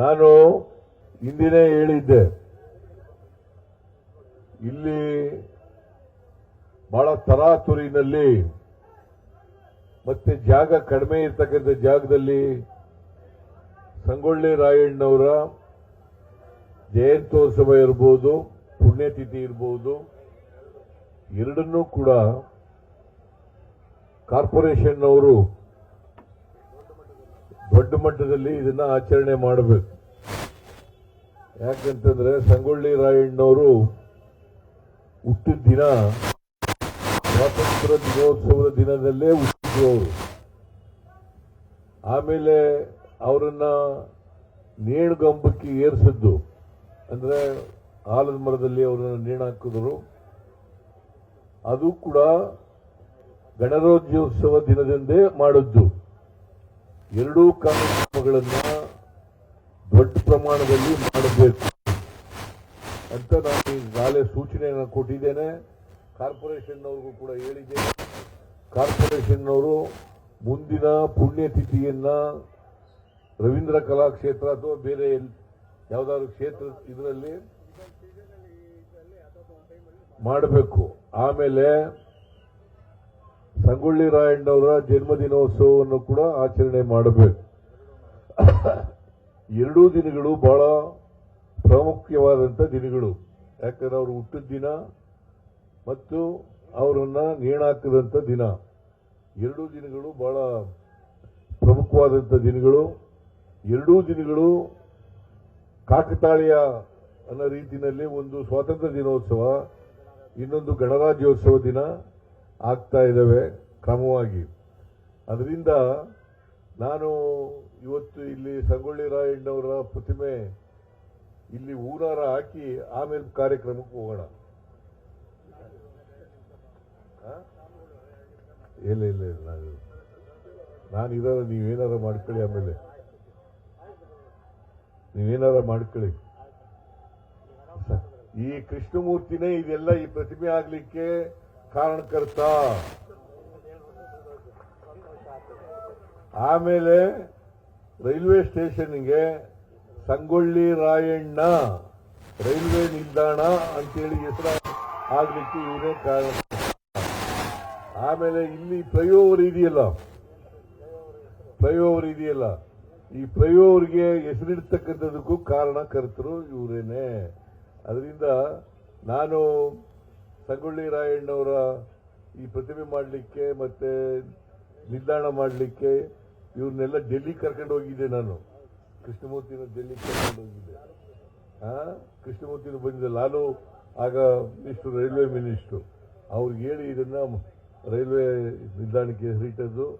ನಾನು ಹಿಂದಿನೇ ಹೇಳಿದ್ದೆ. ಇಲ್ಲಿ ಬಹಳ ತರಾತುರಿನಲ್ಲಿ ಮತ್ತೆ ಜಾಗ ಕಡಿಮೆ ಇರ್ತಕ್ಕಂಥ ಜಾಗದಲ್ಲಿ ಸಂಗೊಳ್ಳಿ ರಾಯಣ್ಣವರ ಜಯಂತ್ಯೋತ್ಸವ ಇರ್ಬೋದು, ಪುಣ್ಯತಿಥಿ ಇರ್ಬೋದು, ಎರಡನ್ನೂ ಕೂಡ ಕಾರ್ಪೊರೇಷನ್ ಅವರು ದೊಡ್ಡ ಮಟ್ಟದಲ್ಲಿ ಇದನ್ನ ಆಚರಣೆ ಮಾಡಬೇಕು. ಯಾಕಂತಂದ್ರೆ ಸಂಗೊಳ್ಳಿ ರಾಯಣ್ಣವರು ಹುಟ್ಟಿದ ದಿನ ಸ್ವಾತಂತ್ರ್ಯ ದಿನೋತ್ಸವದ ದಿನದಲ್ಲೇ ಹುಟ್ಟಿದ್ರು ಆಮೇಲೆ ಅವರನ್ನ ನೇಣುಗಂಬಕ್ಕೆ ಏರಿಸಿದ್ದು. ಅಂದ್ರೆ ಆಲದ ಮರದಲ್ಲಿ ಅವರನ್ನ ನೇಣು ಹಾಕಿದ್ರು. ಅದು ಕೂಡ ಗಣರಾಜ್ಯೋತ್ಸವ ದಿನದಂದೇ ಮಾಡಿದ್ದು. ಎರಡೂ ಕಾರ್ಯಕ್ರಮಗಳನ್ನ ದೊಡ್ಡ ಪ್ರಮಾಣದಲ್ಲಿ ಮಾಡಬೇಕು ಅಂತ ನಾನು ಈಗಾಗಲೇ ಸೂಚನೆಯನ್ನು ಕೊಟ್ಟಿದ್ದೇನೆ. ಕಾರ್ಪೊರೇಷನ್ ಅವ್ರಿಗೂ ಕೂಡ ಹೇಳಿದ್ದೇನೆ ಕಾರ್ಪೊರೇಷನ್ ಅವರು ಮುಂದಿನ ಪುಣ್ಯತಿಥಿಯನ್ನ ರವೀಂದ್ರ ಕಲಾಕ್ಷೇತ್ರ ಅಥವಾ ಬೇರೆ ಯಾವ್ದಾದ್ರು ಕ್ಷೇತ್ರ ಇದರಲ್ಲಿ ಮಾಡಬೇಕು. ಆಮೇಲೆ ಸಂಗೊಳ್ಳಿ ರಾಯಣ್ಣವರ ಜನ್ಮದಿನೋತ್ಸವವನ್ನು ಕೂಡ ಆಚರಣೆ ಮಾಡಬೇಕು. ಎರಡೂ ದಿನಗಳು ಬಹಳ ಪ್ರಾಮುಖ್ಯವಾದಂಥ ದಿನಗಳು. ಯಾಕಂದ್ರೆ ಅವರು ಹುಟ್ಟಿದ ದಿನ ಮತ್ತು ಅವರನ್ನು ನೇಣಾಕದಂಥ ದಿನ. ಎರಡೂ ದಿನಗಳು ಬಹಳ ಪ್ರಮುಖವಾದಂಥ ದಿನಗಳು. ಎರಡೂ ದಿನಗಳು ಕಾಕತಾಳೀಯ ಅನ್ನೋ ರೀತಿಯಲ್ಲಿ ಒಂದು ಸ್ವಾತಂತ್ರ್ಯ ದಿನೋತ್ಸವ, ಇನ್ನೊಂದು ಗಣರಾಜ್ಯೋತ್ಸವ ದಿನ. ಆಗ್ತಾ ಇದ್ದಾವೆ ಕ್ರಮವಾಗಿ. ಅದರಿಂದ ನಾನು ಇವತ್ತು ಇಲ್ಲಿ ಸಂಗೊಳ್ಳಿ ರಾಯಣ್ಣವರ ಪ್ರತಿಮೆ ಇಲ್ಲಿ ಊರಾರ ಹಾಕಿ ಆಮೇಲೆ ಕಾರ್ಯಕ್ರಮಕ್ಕೆ ಹೋಗೋಣ? ಇಲ್ಲ ಇಲ್ಲ ಇಲ್ಲ, ನಾನು ಇರೋದು ನೀವೇನಾರ ಮಾಡ್ಕೊಳ್ಳಿ ಆಮೇಲೆ. ನೀವೇನಾರ ಮಾಡ್ಕೊಳ್ಳಿ. ಈ ಕೃಷ್ಣಮೂರ್ತಿನೇ ಇದೆಲ್ಲ ಈ ಪ್ರತಿಮೆ ಆಗ್ಲಿಕ್ಕೆ ಕಾರಣಕರ್ತ. ಆಮೇಲೆ ರೈಲ್ವೆ ಸ್ಟೇಷನ್ಗೆ ಸಂಗೊಳ್ಳಿ ರಾಯಣ್ಣ, ರೈಲ್ವೆ ನಿಲ್ದಾಣ ಅಂತೇಳಿ ಹೆಸರು ಆಗಲಿಕ್ಕೆ ಇವರೇ ಕಾರಣ. ಆಮೇಲೆ ಇಲ್ಲಿ ಫ್ಲೈಓವರ್ ಇದೆಯಲ್ಲ? ಫ್ಲೈಓವರ್ ಇದೆಯಲ್ಲ? ಈ ಫ್ಲೈಓವರ್ಗೆ ಹೆಸರಿಡ್ತಕ್ಕಂಥದಕ್ಕೂ ಕಾರಣಕರ್ತರು ಇವರೇನೆ. ಅದರಿಂದ ನಾನು ಸಂಗೊಳ್ಳಿ ರಾಯಣ್ಣವರ ಈ ಪ್ರತಿಮೆ ಮಾಡಲಿಕ್ಕೆ ಮತ್ತೆ ನಿಲ್ದಾಣ ಮಾಡಲಿಕ್ಕೆ ಇವ್ರನ್ನೆಲ್ಲ ಡೆಲ್ಲಿ ಕರ್ಕೊಂಡು ಹೋಗಿದ್ದೆ ನಾನು. ಕೃಷ್ಣಮೂರ್ತಿನ ಡೆಲ್ಲಿ ಕರ್ಕೊಂಡು ಹೋಗಿದ್ದೆ. ಆ? ಕೃಷ್ಣಮೂರ್ತಿನ ಬಂದಿದ್ದೆ ಲಾಲು, ಆಗ ಮಿನಿಸ್ಟರ್ ರೈಲ್ವೆ ಮಿನಿಸ್ಟ್ರು ಅವ್ರಿಗೆ ಹೇಳಿ ಇದನ್ನ ರೈಲ್ವೆ ನಿಲ್ದಾಣಕ್ಕೆ ಹೆಸರಿಟ್ಟದ್ದು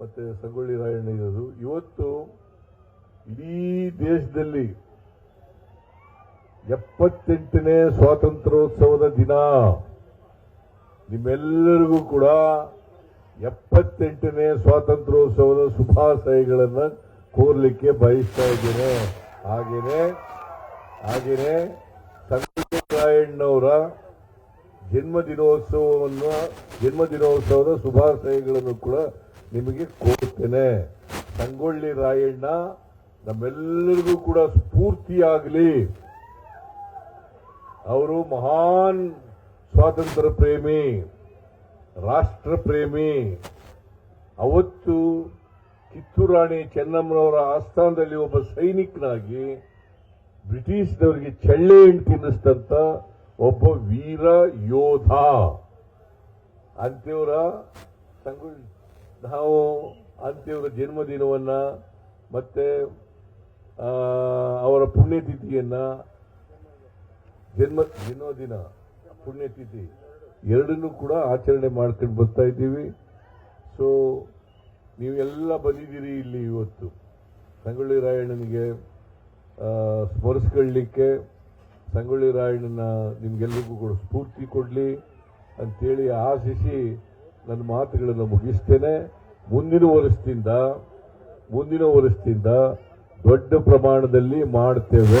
ಮತ್ತೆ ಸಂಗೊಳ್ಳಿ ರಾಯಣ್ಣ ಇರೋದು. ಇವತ್ತು ಇಡೀ ದೇಶದಲ್ಲಿ ಎಪ್ಪತ್ತೆಂಟನೇ ಸ್ವಾತಂತ್ರ್ಯೋತ್ಸವದ ದಿನ. ನಿಮ್ಮೆಲ್ಲರಿಗೂ ಕೂಡ ಎಪ್ಪತ್ತೆಂಟನೇ ಸ್ವಾತಂತ್ರ್ಯೋತ್ಸವದ ಶುಭಾಶಯಗಳನ್ನು ಕೋರ್ಲಿಕ್ಕೆ ಬಯಸ್ತಾ ಇದ್ದೇನೆ. ಹಾಗೇನೆ ಹಾಗೇನೆ ದಿನೋತ್ಸವವನ್ನು ಜನ್ಮದಿನೋತ್ಸವವನ್ನು, ಜನ್ಮದಿನೋತ್ಸವದ ಶುಭಾಶಯಗಳನ್ನು ಕೂಡ ನಿಮಗೆ ಕೋರ್ತೇನೆ ಸಂಗೊಳ್ಳಿ ರಾಯಣ್ಣ, ನಮ್ಮೆಲ್ಲರಿಗೂ ಕೂಡ ಸ್ಫೂರ್ತಿಯಾಗಲಿ. ಅವರು ಮಹಾನ್ ಸ್ವಾತಂತ್ರ್ಯ ಪ್ರೇಮಿ ರಾಷ್ಟ್ರ ಪ್ರೇಮಿ ಅವತ್ತು ಕಿತ್ತೂರಾಣಿ ಚೆನ್ನಮ್ಮನವರ ಆಸ್ಥಾನದಲ್ಲಿ ಒಬ್ಬ ಸೈನಿಕನಾಗಿ ಬ್ರಿಟಿಷ್ನವರಿಗೆ ಚಳ್ಳೆ ಹಣ್ಣು ಒಬ್ಬ ವೀರ ಯೋಧ. ಅಂತ್ಯವರ ಸಂಗೊಳ್ಳಿ ನಾವು ಅಂತ್ಯವರ ಜನ್ಮದಿನವನ್ನ ಮತ್ತೆ ಅವರ ಪುಣ್ಯತಿಥಿಯನ್ನ ಜನ್ಮ, ಜನ್ಮದಿನ ಪುಣ್ಯತಿಥಿ. ಎರಡನ್ನೂ ಕೂಡ ಆಚರಣೆ ಮಾಡ್ಕೊಂಡು ಬರ್ತಾ ಇದ್ದೀವಿ. ಸೊ ನೀವೆಲ್ಲ ಬಂದಿದ್ದೀರಿ ಇಲ್ಲಿ ಇವತ್ತು. ಸಂಗೊಳ್ಳಿ ರಾಯಣ್ಣನಿಗೆ ಸ್ಮರಿಸ್ಕೊಳ್ಳಲಿಕ್ಕೆ ಸಂಗೊಳ್ಳಿ ರಾಯಣ್ಣನ ನಿಮ್ಗೆಲ್ಲರಿಗೂ ಕೂಡ ಸ್ಫೂರ್ತಿ ಕೊಡಲಿ ಅಂತೇಳಿ ಆಶಿಸಿ ನನ್ನ ಮಾತುಗಳನ್ನು ಮುಗಿಸ್ತೇನೆ. ಮುಂದಿನ ವರ್ಷದಿಂದ ಮುಂದಿನ ವರ್ಷದಿಂದ ದೊಡ್ಡ ಪ್ರಮಾಣದಲ್ಲಿ ಮಾಡ್ತೇವೆ.